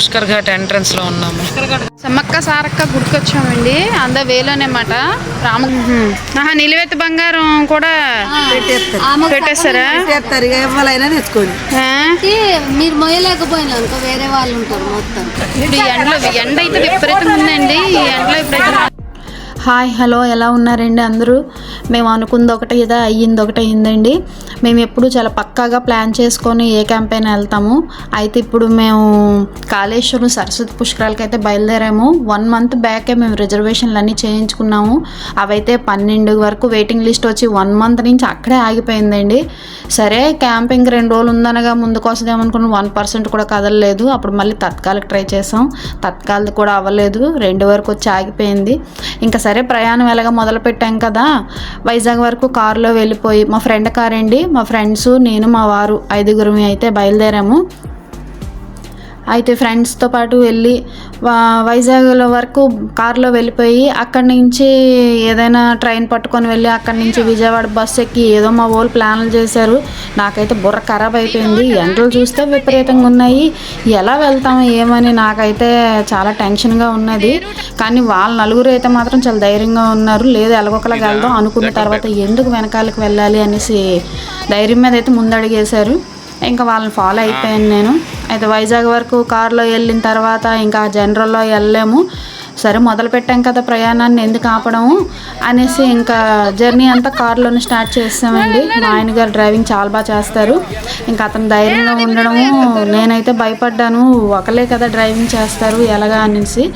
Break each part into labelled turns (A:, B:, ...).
A: పుష్కర్ ఘాట్ ఎంట్రన్స్లో ఉన్నాము.
B: సమ్మక్క సారక్క గుడికొచ్చామండి అంద వేలోనేమాట. రామ ఆహా నిలువెత్తు బంగారం కూడా పెట్టేస్తారా.
C: తెచ్చుకోండి?
D: అయితే మీరు మొయ్యలేకపోయినా వేరే వాళ్ళు ఉంటారు మొత్తం.
B: ఇప్పుడు ఈ ఎండలో ఎండ అయితే విపరీతంగా ఉందండి. ఈ ఎండలో ఇప్పుడైతే
E: హాయ్ హలో ఎలా ఉన్నారండి అందరూ? మేము అనుకుంది ఒకటి ఇదా అయ్యింది ఒకటి అయ్యిందండి. మేము ఎప్పుడు చాలా పక్కాగా ప్లాన్ చేసుకొని ఏ క్యాంపెయిన్ వెళ్తాము. అయితే ఇప్పుడు మేము కాళేశ్వరం సరస్వతి పుష్కరాలకి అయితే బయలుదేరాము. వన్ మంత్ బ్యాకే మేము రిజర్వేషన్లు అన్నీ చేయించుకున్నాము. అవైతే పన్నెండు వరకు వెయిటింగ్ లిస్ట్ వచ్చి వన్ మంత్ నుంచి అక్కడే ఆగిపోయిందండి. సరే క్యాంపింగ్ రెండు రోజులు ఉందనగా ముందుకు వస్తుందేమనుకున్న వన్ పర్సెంట్ కూడా కదలలేదు. అప్పుడు మళ్ళీ తత్కాలకు ట్రై చేసాం. తత్కాలది కూడా అవ్వలేదు. రెండు వరకు వచ్చి ఆగిపోయింది. ఇంకా సరే ప్రయాణం ఎలాగ మొదలు పెట్టాం కదా? వైజాగ్ వరకు కారులో వెళ్ళిపోయి మా ఫ్రెండ్ కార్ అండి. మా ఫ్రెండ్స్ నేను మా వారు ఐదుగురు అయితే బయలుదేరాము. అయితే ఫ్రెండ్స్తో పాటు వెళ్ళి వైజాగ్లో వరకు కారులో వెళ్ళిపోయి అక్కడి నుంచి ఏదైనా ట్రైన్ పట్టుకొని వెళ్ళి అక్కడి నుంచి విజయవాడ బస్ ఎక్కి ఏదో మా వాళ్ళు ప్లాన్లు చేశారు. నాకైతే బుర్ర ఖరాబ్ అయిపోయింది. ఎండలు చూస్తే విపరీతంగా ఉన్నాయి. ఎలా వెళ్తాము ఏమని నాకైతే చాలా టెన్షన్గా ఉన్నది. కానీ వాళ్ళ నలుగురు అయితే మాత్రం చాలా ధైర్యంగా ఉన్నారు. లేదు ఎలాగొకలాగా వెళ్దాం అనుకున్న తర్వాత ఎందుకు వెనకాలకు వెళ్ళాలి అనేసి ధైర్యం మీద అయితే ముందడిగేశారు. ఇంకా వాళ్ళని ఫాలో అయిపోయాను నేను. అయితే వైజాగ్ వరకు కారులో వెళ్ళిన తర్వాత ఇంకా జనరల్లో వెళ్ళలేము. సరే మొదలు పెట్టాం కదా ప్రయాణాన్ని ఎందుకు ఆపడము అనేసి ఇంకా జర్నీ అంతా కారులోనే స్టార్ట్ చేస్తామండి మా ఆయన గారు డ్రైవింగ్ చాలా బాగా చేస్తారు. ఇంకా అతను ధైర్యంగా ఉండడము నేనైతే భయపడ్డాను. ఒకలే కదా డ్రైవింగ్ చేస్తారు ఎలాగా అనేసి.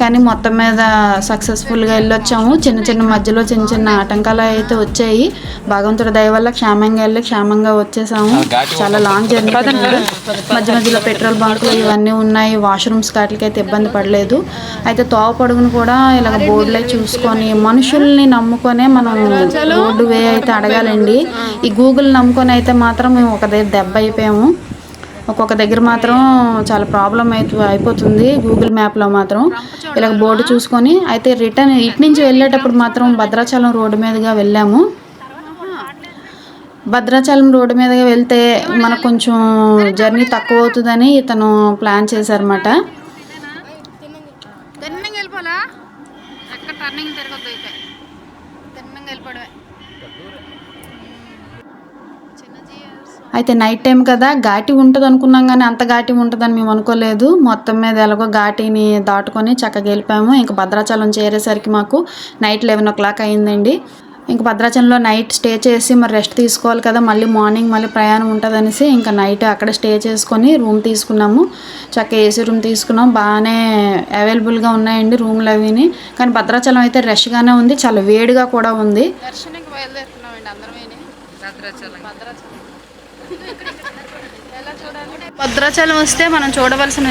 E: కానీ మొత్తం మీద సక్సెస్ఫుల్గా వెళ్ళొచ్చాము. చిన్న చిన్న మధ్యలో చిన్న చిన్న ఆటంకాలు అయితే వచ్చాయి. భగవంతుడి దయ వల్ల క్షేమంగా వెళ్ళి క్షేమంగా వచ్చేసాము. చాలా లాంగ్ జర్నీ. మధ్య మధ్యలో పెట్రోల్ బంకులు ఇవన్నీ ఉన్నాయి. వాష్రూమ్స్ వాటికి అయితే ఇబ్బంది పడలేదు. అయితే పావు పొడుగును కూడా ఇలాగ బోర్డులో చూసుకొని మనుషుల్ని నమ్ముకొనే మనం రోడ్డు వే అయితే అడగాలండి. ఈ గూగుల్ నమ్ముకొని అయితే మాత్రం మేము ఒక దగ్గర దెబ్బ అయిపోయాము. ఒక్కొక్క దగ్గర మాత్రం చాలా ప్రాబ్లం అయితే అయిపోతుంది గూగుల్ మ్యాప్లో మాత్రం. ఇలాగ బోర్డు చూసుకొని అయితే రిటర్న్ ఇటు నుంచి వెళ్ళేటప్పుడు మాత్రం భద్రాచలం రోడ్డు మీదుగా వెళ్ళాము. భద్రాచలం రోడ్డు మీదుగా వెళ్తే మనకు కొంచెం జర్నీ తక్కువ అవుతుందని ఇతను ప్లాన్ చేశారన్నమాట
B: తిన్నంగా వెళ్ళిపోలా ఎక్కడ టర్నింగ్ తిరగద్దు అయితే. తిన్నంగా వెళ్ళిపోవడమే.
E: అయితే నైట్ టైం కదా ఘాటి ఉంటుంది అనుకున్నాం కానీ అంత ఘాటి ఉంటుందని మేము అనుకోలేదు. మొత్తం మీద ఎలాగో ఘాటిని దాటుకొని చక్కగా వెళ్ళిపోయాము. ఇంకా భద్రాచలం చేరేసరికి మాకు నైట్ లెవెన్ ఓ క్లాక్ అయిందండి. ఇంకా భద్రాచలంలో నైట్ స్టే చేసి మరి రెస్ట్ తీసుకోవాలి కదా మళ్ళీ మార్నింగ్ మళ్ళీ ప్రయాణం ఉంటుంది అనేసి ఇంకా నైట్ అక్కడ స్టే చేసుకొని రూమ్ తీసుకున్నాము. చక్కగా ఏసీ రూమ్ తీసుకున్నాం. బాగానే అవైలబుల్గా ఉన్నాయండి రూమ్లు అవిని. కానీ భద్రాచలం అయితే రష్గానే ఉంది చాలా వేడిగా కూడా ఉంది.
B: దర్శనంకి బయలుదేరుతున్నామండి అందరమేని. భద్రాచలం. భద్రాచలం. వస్తే మనం చూడవలసిన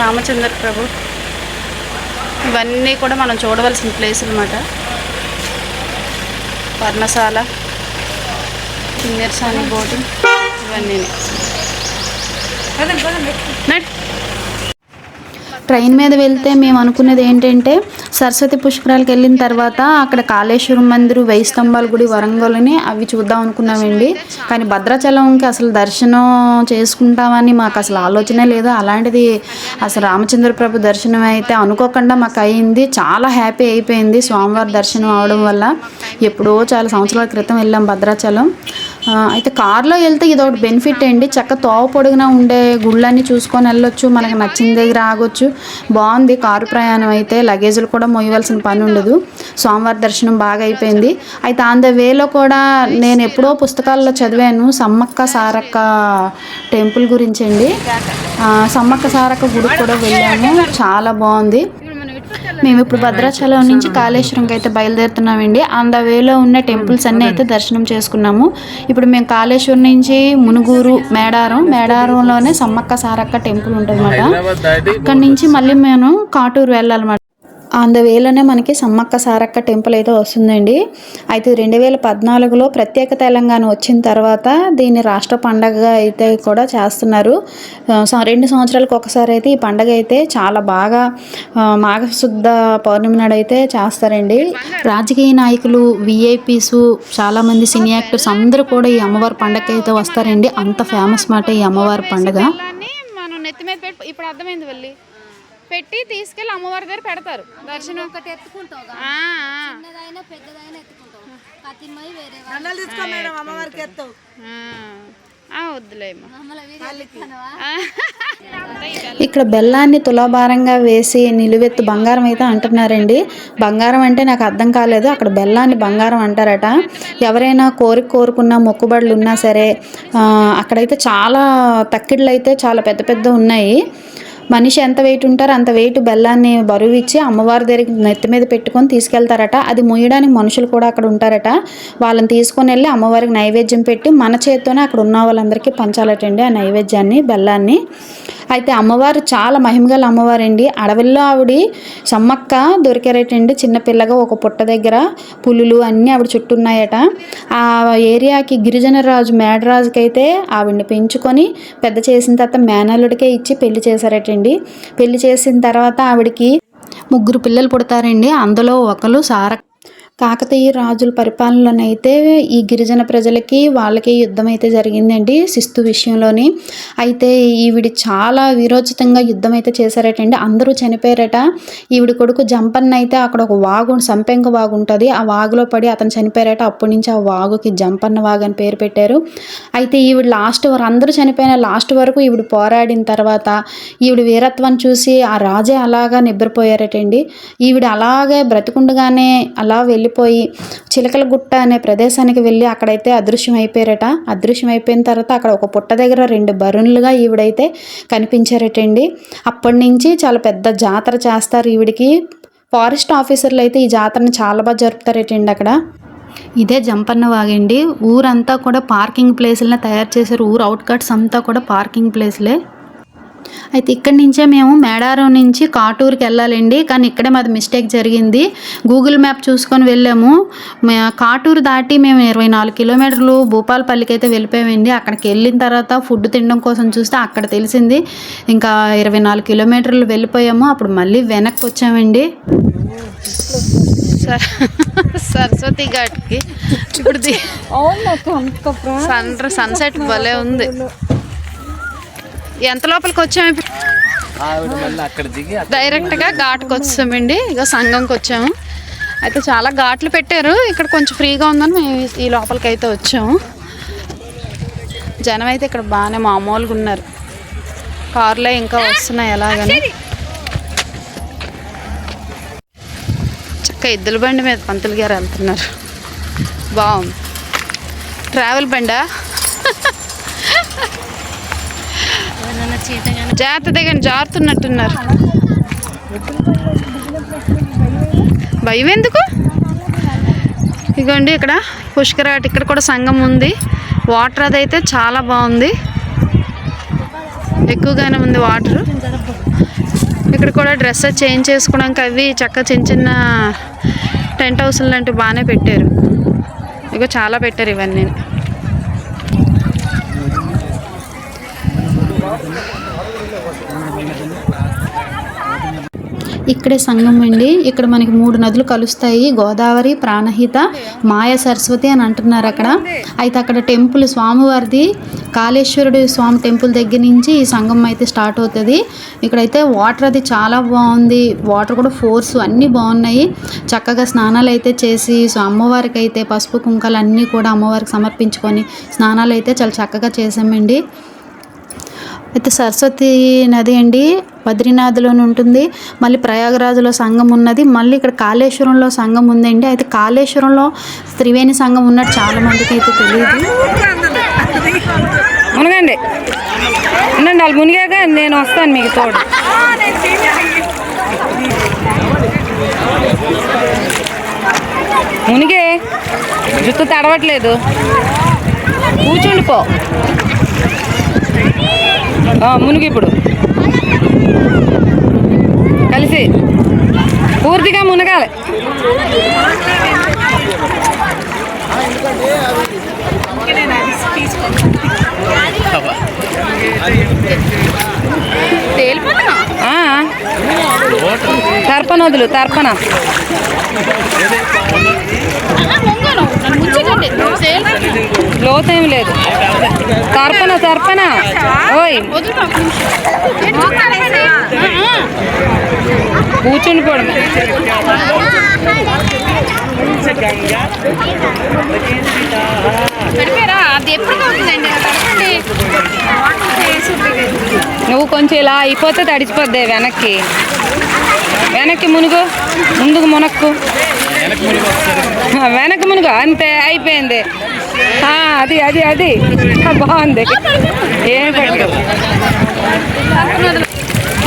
B: రామచంద్ర ప్రభు. ఇవన్నీ కూడా మనం చూడవలసిన ప్లేస్ అనమాట పర్ణశాల కిన్నెరసాని బోటింగ్ ఇవన్నీ
E: ట్రైన్ మీద వెళ్తే మేము అనుకున్నది ఏంటంటే సరస్వతి పుష్కరాలకు వెళ్ళిన తర్వాత అక్కడ కాళేశ్వరం మందిరు వెయ్యి స్తంభాల గుడి వరంగల్ని అవి చూద్దాం అనుకున్నామండి. కానీ భద్రాచలంకి అసలు దర్శనం చేసుకుంటామని మాకు అసలు ఆలోచనే లేదు. అలాంటిది అసలు రామచంద్ర ప్రభు దర్శనం అయితే అనుకోకుండా మాకు అయింది. చాలా హ్యాపీ అయిపోయింది స్వామివారి దర్శనం అవడం వల్ల. ఎప్పుడో చాలా సంవత్సరాల క్రితం వెళ్ళాం భద్రాచలం. అయితే కార్లో వెళ్తే ఇది ఒకటి బెనిఫిట్ అండి. చక్క తోవ పొడుగునా ఉండే గుళ్ళన్నీ చూసుకొని వెళ్ళొచ్చు. మనకు నచ్చిన దగ్గర ఆగొచ్చు. బాగుంది కారు ప్రయాణం అయితే. లగేజ్లు కూడా మోయవలసిన పని ఉండదు. సోమవారి దర్శనం బాగా అయిపోయింది. అయితే ఆన్ ద వేలో కూడా నేను ఎప్పుడో పుస్తకాల్లో చదివాను. సమ్మక్క సారక్క టెంపుల్ గురించి అండి. సమ్మక్క సారక్క గుడికి కూడా వెళ్ళాము. చాలా బాగుంది. మేము ఇప్పుడు భద్రాచలం నుంచి కాళేశ్వరంకి అయితే బయలుదేరుతున్నామండి ఆన్ ద వేలో ఉన్న టెంపుల్స్ అన్నీ అయితే దర్శనం చేసుకున్నాము. ఇప్పుడు మేము కాళేశ్వరం నుంచి మునుగూరు మేడారం మేడారంలోనే సమ్మక్క సారక్క టెంపుల్ ఉంటుంది అక్కడి నుంచి మళ్ళీ మేము కాటూరు వెళ్ళాలన్నమాట. ఆన్ ద వేలోనే మనకి సమ్మక్క సారక్క టెంపుల్ అయితే వస్తుందండి అయితే రెండు వేల పద్నాలుగులో ప్రత్యేక తెలంగాణ వచ్చిన తర్వాత దీన్ని రాష్ట్ర పండగగా అయితే కూడా చేస్తున్నారు రెండు సంవత్సరాలకు ఒకసారి అయితే ఈ పండగ అయితే చాలా బాగా మాఘశుద్ధ పౌర్ణమి నాడు అయితే చేస్తారండి రాజకీయ నాయకులు విఐపీస్ చాలామంది సినీ యాక్టర్స్ అందరూ కూడా ఈ అమ్మవారి పండగకి అయితే వస్తారండి అంత ఫేమస్ మాట ఈ అమ్మవారి పండగ
B: మనం నెత్తి మీద పెట్టి ఇప్పుడు అర్థమైంది వెళ్ళి పెట్టి తీసుకెళ్ళి అమ్మవారి దగ్గర పెడతారు. దర్శనం.
D: ఒకటి చిన్నదైనా పెద్దదైనా కతిమై వేరే
C: మేడం అమ్మవారికి ఎత్తావు
B: వద్దులేమ్మా?
E: ఇక్కడ బెల్లాన్ని తులాభారంగా వేసి నిలువెత్తు బంగారం అయితే అంటున్నారండి. బంగారం అంటే నాకు అర్థం కాలేదు. అక్కడ బెల్లాన్ని బంగారం అంటారట. ఎవరైనా కోరిక కోరుకున్న మొక్కుబడులు ఉన్నా సరే అక్కడైతే చాలా తక్కిళ్ళు అయితే చాలా పెద్ద పెద్ద ఉన్నాయి. మనిషి ఎంత వెయిట్ ఉంటారో అంత వెయిట్ బెల్లాన్ని బరువు ఇచ్చి అమ్మవారి దగ్గరికి నెత్తి మీద పెట్టుకొని తీసుకెళ్తారట. అది ముయ్యడానికి మనుషులు కూడా అక్కడ ఉంటారట. వాళ్ళని తీసుకొని వెళ్ళి అమ్మవారికి నైవేద్యం పెట్టి మన చేత్తోనే అక్కడ ఉన్న వాళ్ళందరికీ పంచాలటండి ఆ నైవేద్యాన్ని బెల్లాన్ని. అయితే అమ్మవారు చాలా మహిమగల అమ్మవారండి. అడవిలో ఆవిడ సమ్మక్క దొరికారటండి. చిన్నపిల్లగా ఒక పుట్ట దగ్గర పులులు అన్నీ ఆవిడ చుట్టూ ఉన్నాయట. ఆ ఏరియాకి గిరిజన రాజు మేడరాజుకి అయితే ఆవిడని పెంచుకొని పెద్ద చేసిన తర్వాత మేనల్లుడికే ఇచ్చి పెళ్ళి చేశారటండి. పెళ్ళి చేసిన తర్వాత ఆవిడకి ముగ్గురు పిల్లలు పుడతారండి. అందులో ఒకరు సార కాకతీయ రాజుల పరిపాలనలోనైతే ఈ గిరిజన ప్రజలకి వాళ్ళకి యుద్ధం అయితే జరిగిందండి శిస్తు విషయంలోని. అయితే ఈవిడ చాలా విరోచితంగా యుద్ధం అయితే చేశారటండి. అందరూ చనిపోయారట. ఈవిడ కొడుకు జంపన్న అయితే అక్కడ ఒక వాగు సంపెంగ వాగు ఉంటుంది. ఆ వాగులో పడి అతను చనిపోయారట. అప్పటి నుంచి ఆ వాగుకి జంపన్న వాగు అని పేరు పెట్టారు. అయితే ఈవిడ లాస్ట్ వరకు అందరూ చనిపోయిన లాస్ట్ వరకు ఈవిడ పోరాడిన తర్వాత ఈవిడ వీరత్వాన్ని చూసి ఆ రాజే అలాగా నిద్రపోయారటండి ఈవిడ అలాగే బ్రతికుండగానే అలా వెళ్ళి వెళ్ళిపోయి చిలకల గుట్ట అనే ప్రదేశానికి వెళ్ళి అక్కడైతే అదృశ్యం అయిపోయారట అదృశ్యం అయిపోయిన తర్వాత అక్కడ ఒక పుట్ట దగ్గర రెండు బరుణులుగా ఈవిడైతే కనిపించారటండి. అప్పటి నుంచి చాలా పెద్ద జాతర చేస్తారు ఈవిడికి. ఫారెస్ట్ ఆఫీసర్లు అయితే ఈ జాతరని చాలా బాగా జరుపుతారటండి అక్కడ. ఇదే జంపన్న వాగండి. ఊరంతా కూడా పార్కింగ్ ప్లేసులను తయారు చేశారు. ఊరు అవుట్కట్స్ అంతా కూడా పార్కింగ్ ప్లేస్లే. అయితే ఇక్కడి నుంచే మేము మేడారం నుంచి కాటూరుకి వెళ్ళాలండి. కానీ ఇక్కడే మాది మిస్టేక్ జరిగింది. గూగుల్ మ్యాప్ చూసుకొని వెళ్ళాము. కాటూరు దాటి మేము ఇరవై నాలుగు కిలోమీటర్లు భూపాలపల్లికి అయితే వెళ్ళిపోయామండి. అక్కడికి వెళ్ళిన తర్వాత ఫుడ్ తినడం కోసం చూస్తే అక్కడ తెలిసింది. ఇంకా ఇరవై నాలుగు కిలోమీటర్లు వెళ్ళిపోయాము. అప్పుడు మళ్ళీ వెనక్కి వచ్చామండి.
B: సర్ సరస్వతి ఘాట్కి. ఇప్పుడు సన్ సన్సెట్ భలే ఉంది. ఎంత లోపలికి వచ్చాము?
F: అక్కడ దిగి
B: డైరెక్ట్గా ఘాట్కి వచ్చామండి. ఇక సంఘంకి వచ్చాము. అయితే చాలా ఘాట్లు పెట్టారు. ఇక్కడ కొంచెం ఫ్రీగా ఉందని మేము ఈ లోపలికి అయితే వచ్చాము. జనం అయితే ఇక్కడ బాగానే మామూలుగా ఉన్నారు. కార్లే ఇంకా వస్తున్నాయి ఎలాగని. చక్క ఎద్దుల బండి మీద పంతులు గారు వెళ్తున్నారు. బాగుంది. ట్రావెల్ బండా? జాగ్రత్తగా దగ్గర జారుతున్నట్టున్నారు. భయం ఎందుకు? ఇగోండి ఇక్కడ పుష్కరాట్ ఇక్కడ కూడా సంఘం ఉంది. వాటర్ అదైతే చాలా బాగుంది. ఎక్కువగానే ఉంది వాటర్. ఇక్కడ కూడా డ్రెస్ చేంజ్ చేసుకోవడానికి అవి చక్క చిన్న చిన్న టెంట్ హౌస్లు లాంటివి బాగానే పెట్టారు. ఇగో చాలా పెట్టారు ఇవన్నీ.
E: ఇక్కడే సంగం అండి. ఇక్కడ మనకి మూడు నదులు కలుస్తాయి. గోదావరి ప్రాణహిత మాయ సరస్వతి అని అంటున్నారు అక్కడ. అయితే అక్కడ టెంపుల్ స్వామివారిది. కాళేశ్వరుడు స్వామి టెంపుల్ దగ్గర నుంచి ఈ సంగం అయితే స్టార్ట్ అవుతుంది. ఇక్కడైతే వాటర్ అది చాలా బాగుంది. వాటర్ కూడా ఫోర్స్ అన్నీ బాగున్నాయి. చక్కగా స్నానాలు అయితే చేసి సో అమ్మవారికి అయితే పసుపు కుంకాలు అన్నీ కూడా అమ్మవారికి సమర్పించుకొని స్నానాలు అయితే చాలా చక్కగా చేసామండి అయితే సరస్వతి నది అండి బద్రీనాథ్లోనే ఉంటుంది మళ్ళీ ప్రయాగరాజులో సంఘం ఉన్నది. మళ్ళీ ఇక్కడ కాళేశ్వరంలో సంఘం ఉందండి. అయితే కాళేశ్వరంలో త్రివేణి సంఘం ఉన్నట్టు చాలా మందికి అయితే తెలియదు.
A: మునగండి. ఉండండి వాళ్ళు మునిగాక నేను వస్తాను మీకు తోడు. మునిగే జుట్టు తడవట్లేదు. కూర్చుండిపో. మునిగి ఇప్పుడు. కలిసి. పూర్తిగా మునగాలి. తర్పణ వదులు తర్పణ. లోతు ఏం లేదు తర్పన తర్పన ఓయ్. కూర్చుని
B: అది ఎప్పుడు పెట్టండి
A: నువ్వు కొంచెం ఇలా అయిపోతే తడిచిపోద్ది వెనక్కి. వెనక్కి మునుగు. ముందుకు మునక్కు. వెనక మునుగు అంతే అయిపోయింది. అది అది అది. బాగుంది. ఏం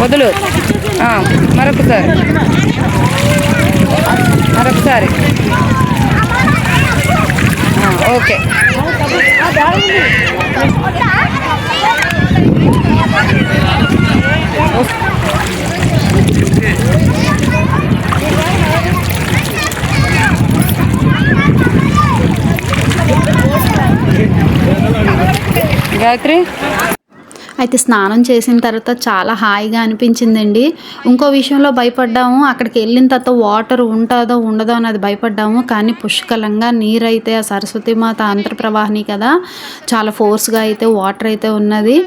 A: వదులు. మరొకసారి. మరొకసారి. ఓకే. గాయత్రి
E: అయితే స్నానం చేసిన తర్వాత చాలా హాయిగా అనిపించిందండి. ఇంకో విషయంలో భయపడ్డాము. అక్కడికి వెళ్ళిన తర్వాత వాటర్ ఉంటుందో ఉండదో అనేది భయపడ్డాము. కానీ పుష్కలంగా నీరు అయితే ఆ సరస్వతి మాత అంతర్ప్రవాహిని కదా. చాలా ఫోర్స్గా అయితే వాటర్ అయితే ఉన్నది.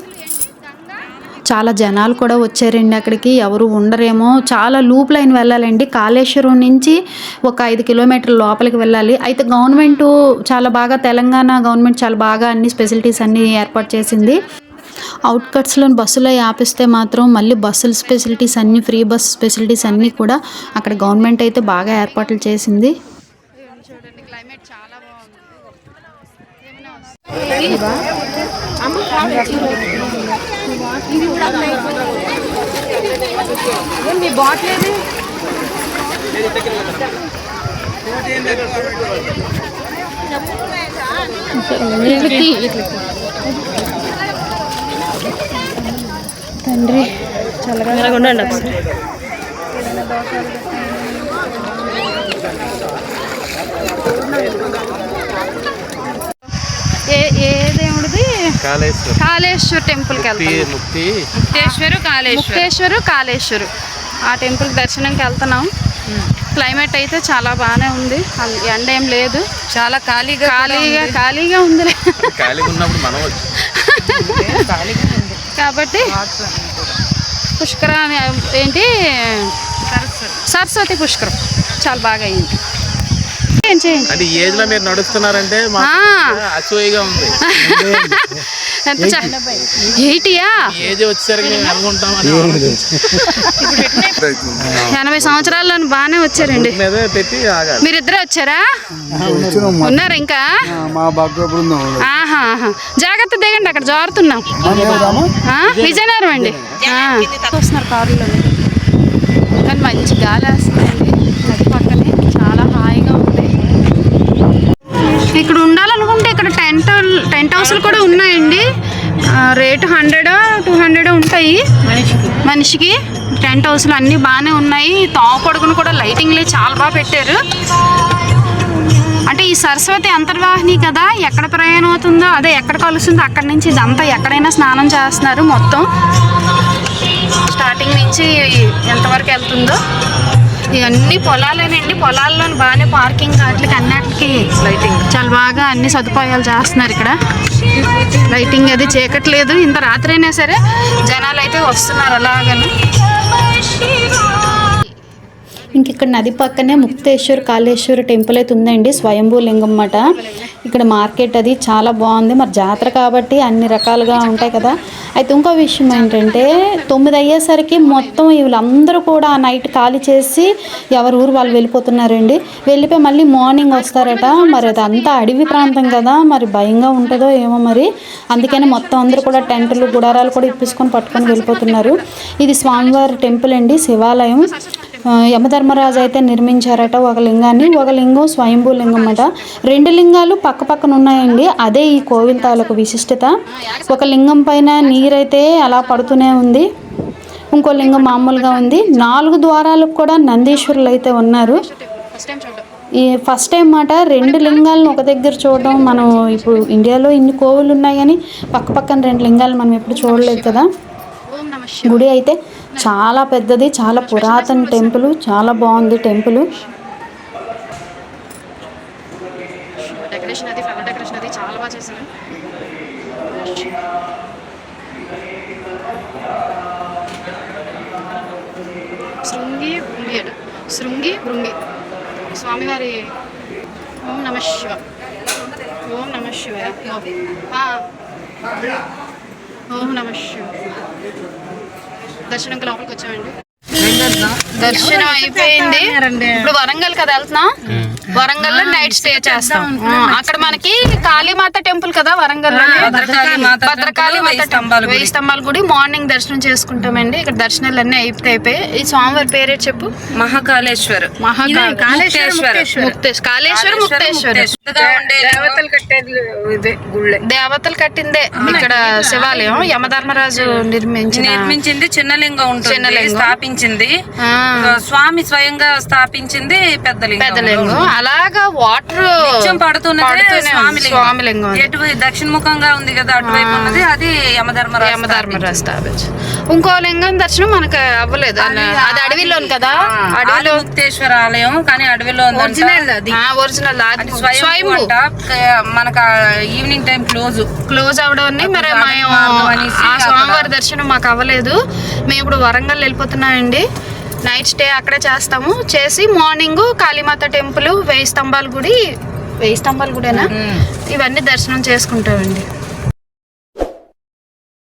E: చాలా జనాలు కూడా వచ్చారండి అక్కడికి. ఎవరు ఉండరేమో. చాలా లూప్ లైన్ వెళ్ళాలండి. కాళేశ్వరం నుంచి ఒక ఐదు కిలోమీటర్ల లోపలికి వెళ్ళాలి. అయితే గవర్నమెంట్ చాలా బాగా తెలంగాణ గవర్నమెంట్ చాలా బాగా అన్ని ఫెసిలిటీస్ అన్నీ ఏర్పాటు చేసింది. అవుట్కట్స్లో బస్సులో ఆపిస్తే మాత్రం మళ్ళీ బస్సుల ఫెసిలిటీస్ అన్నీ ఫ్రీ బస్ ఫెసిలిటీస్ అన్నీ కూడా అక్కడ గవర్నమెంట్ అయితే బాగా ఏర్పాట్లు చేసింది.
B: చూడండి క్లైమేట్ చాలా
A: మీ బాటిల్ ఏది
B: తండ్రి చల్లగా ఉండండి ఒకసారి ఏ ఏ దేవుడిది
F: కాళేశ్వరం.
B: కాళేశ్వర్ టెంపుల్కి వెళ్తాం
F: ముక్తి.
A: ముక్తేశ్వరు కాళేశ్వరు.
B: ముక్తేశ్వరు కాళేశ్వరు. ఆ టెంపుల్ దర్శనంకి వెళ్తున్నాం. క్లైమేట్ అయితే చాలా బాగానే ఉంది. ఎండ ఏం లేదు.
A: చాలా ఖాళీగా
B: ఖాళీగా ఖాళీగా ఉందిలే.
F: ఖాళీగా ఉన్నప్పుడు మనం వచ్చి.
B: కాబట్టి పుష్కర ఏంటి? సరస్వతి పుష్కరం. చాలా బాగా అయింది. చేయండి?
F: అంటే ఈ ఏజ్లో మీరు నడుస్తున్నారంటే. అసూయగా ఉంది.
B: ఎంత ఎయిటీయా?
F: ఈ ఏజ్ వచ్చేసరికి మేము అనుకుంటామని
B: ఎనభై సంవత్సరాల్లో బాగానే వచ్చారండి. మీరిద్దరే వచ్చారా? ఉన్నారు ఇంకా? ఆహా ఆహా. జాగ్రత్త దిగండి అక్కడ జారుతున్నాం. ఆ, విజయనగరం అండి. కారులో. కానీ మంచి గాలి వేస్తుందండి నది పక్కనే చాలా హాయిగా ఉంది ఇక్కడ ఉండాలనుకుంటే ఇక్కడ టెంట్ టెంట్ హౌస్లు కూడా ఉన్నాయండి. రేటు హండ్రెడ్ టూ హండ్రెడ్ ఉంటాయి. మనిషికి. టెంట్ హౌస్లు అన్నీ బాగానే ఉన్నాయి. తాపడుకుని కూడా లైటింగ్లే చాలా బాగా పెట్టారు. అంటే ఈ సరస్వతి అంతర్వాహిని కదా ఎక్కడ ప్రయాణం అవుతుందో అదే ఎక్కడ కలుస్తుందో అక్కడి నుంచి ఇదంతా ఎక్కడైనా స్నానం చేస్తున్నారు మొత్తం. స్టార్టింగ్ నుంచి ఎంతవరకు వెళ్తుందో. ఇవన్నీ పొలాలేనండి పొలాల్లో బాగానే పార్కింగ్ వాటికి అన్నిటికి లైటింగ్ చాలా బాగా అన్ని సదుపాయాలు చేస్తున్నారు ఇక్కడ. లైటింగ్ అది చీకట్లేదు. ఇంత రాత్రి అయినా సరే జనాలు అయితే వస్తున్నారు అలాగని.
E: ఇంక ఇక్కడ నది పక్కనే ముక్తేశ్వర్ కాళేశ్వర టెంపుల్ అయితే ఉందండి స్వయంభూ లింగం మాట ఇక్కడ మార్కెట్ అది చాలా బాగుంది. మరి జాతర కాబట్టి అన్ని రకాలుగా ఉంటాయి కదా. అయితే ఇంకో విషయం ఏంటంటే తొమ్మిది అయ్యేసరికి మొత్తం వీళ్ళందరూ కూడా ఆ నైట్ ఖాళీ చేసి ఎవరు ఊరు వాళ్ళు వెళ్ళిపోతున్నారండి. వెళ్ళిపోయి మళ్ళీ మార్నింగ్ వస్తారట. మరి అది అంతా అడవి ప్రాంతం కదా. మరి భయంగా ఉంటుందో ఏమో మరి. అందుకని మొత్తం అందరూ కూడా టెంట్లు గుడారాలు కూడా ఇప్పించుకొని పట్టుకొని వెళ్ళిపోతున్నారు. ఇది స్వామివారి టెంపుల్ అండి శివాలయం. యమధర్మరాజు అయితే నిర్మించారట ఒక లింగాన్ని ఒక లింగం స్వయంభూ లింగం అట. రెండు లింగాలు పక్క పక్కన ఉన్నాయండి అదే ఈ కోవిల తాలూకు విశిష్టత. ఒక లింగం పైన నీరైతే అలా పడుతూనే ఉంది ఇంకో లింగం మామూలుగా ఉంది. నాలుగు ద్వారాలకు కూడా నందీశ్వరులు అయితే ఉన్నారు. ఈ ఫస్ట్ టైం మాట రెండు లింగాలను ఒక దగ్గర చూడడం మనం ఇప్పుడు ఇండియాలో ఇన్ని కోవులు ఉన్నాయి కానీ పక్క పక్కన రెండు లింగాలు మనం ఎప్పుడు చూడలేదు కదా. గుడి అయితే చాలా పెద్దది చాలా పురాతన టెంపుల్ చాలా బాగుంది టెంపుల్.
B: డెకరేషన్ అది ఫ్లవర్ డెకరేషన్ అది చాలా బాగా చేశారు. శృంగి భృంగి అట శృంగి భృంగి స్వామివారి ఓం నమ శివ. ఓం నమ శివాయ. ఆ. ఓం నమ శివ. దర్శనంకి లోపలికి వచ్చామండి. దర్శనం అయిపోయింది. ఇప్పుడు వరంగల్ కదా వెళ్తున్నాం. వరంగల్లో నైట్ స్టే చేస్తాం. అక్కడ మనకి కాళీమాత టెంపుల్ కదా వరంగల్
A: భద్రకాళి మాత వెయ్యి స్తంభాల గుడి.
B: మార్నింగ్ దర్శనం చేసుకుంటామండి. ఇక్కడ దర్శనాలు అన్ని అయిపోయి. అయిపోయి ఈ స్వామివారి పేరేటి చెప్పు?
A: మహాకాళేశ్వర్.
B: మహాకాళ
A: ముక్తేశ్వర్.
B: ముక్తేశ్వర్. కాళేశ్వర ముక్తేశ్వర.
A: దేవతలు కట్టేది ఇదే గుళ్ళే.
B: దేవతలు కట్టిందే. ఇక్కడ శివాలయం యమధర్మరాజు నిర్మించిన
A: నిర్మించింది చిన్నలింగం ఉంటుంది.
B: చిన్నలింగం.
A: స్థాపించింది.
B: ఆ,
A: స్వామి స్వయంగా స్థాపించింది పెద్దలింగం.
B: పెద్దలింగం. అలాగా వాటర్
A: పడుతున్నదే స్వామిలింగం. దక్షిణ ముఖంగా ఉంది కదా అటువైపు ఉన్నది అది యమధర్మరాజు
B: యమధర్మరాజు స్థాపించు ఇంకో లింగం దర్శనం మనకు అవ్వలేదు. అది అడవిలోని కదా.
A: అడవిలో ముక్తేశ్వర ఆలయం కానీ అడవిలో ఒరిజినల్ అది.
B: ఒరిజినల్
A: స్వయం మనకు ఈవినింగ్ టైం క్లోజ్.
B: క్లోజ్ అవడం మరి మేము ఆ స్వామివారి దర్శనం మాకు అవ్వలేదు. మేము ఇప్పుడు వరంగల్ వెళ్ళిపోతున్నామండి. నైట్ స్టే అక్కడే చేస్తాము. చేసి మార్నింగ్ కాళీమాత టెంపుల్ వెయ్యి స్తంభాల గుడి వెయ్యి స్తంభాల గుడేనా? ఇవన్నీ దర్శనం చేసుకుంటామండి.